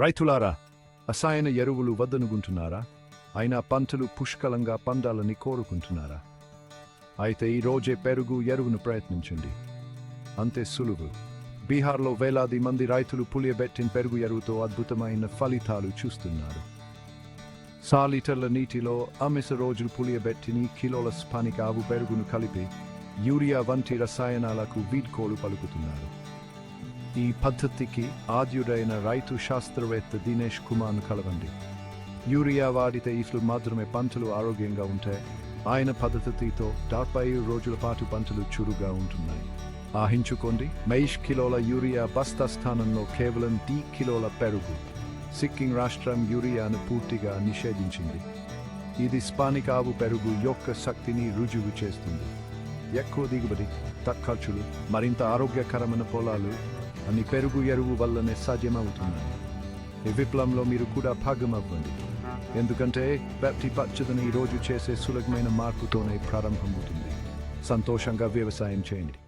రైతులారా రసాయన ఎరువులు వద్దనుకుంటున్నారా అయినా పంటలు పుష్కలంగా పండాలని కోరుకుంటున్నారా? అయితే ఈ రోజే పెరుగు ఎరువును ప్రయత్నించండి. అంతే సులువు. బీహార్లో వేలాది మంది రైతులు పులియబెట్టిన పెరుగు ఎరువుతో అద్భుతమైన ఫలితాలు చూస్తున్నారు. సా లీటర్ల నీటిలో అమిస రోజులు పులియబెట్టిని కిలోల స్థానిక ఆవు పెరుగును కలిపి యూరియా వంటి రసాయనాలకు వీడ్కోలు పలుకుతున్నారు. ఈ పద్ధతికి ఆద్యుడైన రైతు శాస్త్రవేత్త దినేష్ కుమార్ను కలవండి. యూరియా వాడితే ఇట్లు మాత్రమే పంటలు ఆరోగ్యంగా ఉంటాయి ఆయన పద్ధతితో డెబ్బై రోజుల పాటు పంటలు చురుగా ఉంటున్నాయి. ఆహించుకోండి మెయిష్ కిలోల యూరియా బస్తా స్థానంలో కేవలం టీ కిలోల పెరుగు. సిక్కిం రాష్ట్రం యూరియాను పూర్తిగా నిషేధించింది. ఇది స్పానిక్ ఆవు పెరుగు యొక్క శక్తిని రుజువు చేస్తుంది. ఎక్కువ దిగుబడి తక్కువ ఖర్చులు మరింత ఆరోగ్యకరమైన పొలాలు అని పెరుగు ఎరువు వల్లనే సాధ్యమవుతున్నాయి ఈ విప్లవంలో మీరు కూడా భాగమవ్వండి. ఎందుకంటే వ్యాప్తి పచ్చదని ఈరోజు చేసే సులభమైన మార్పుతోనే ప్రారంభమవుతుంది. సంతోషంగా వ్యవసాయం చేయండి.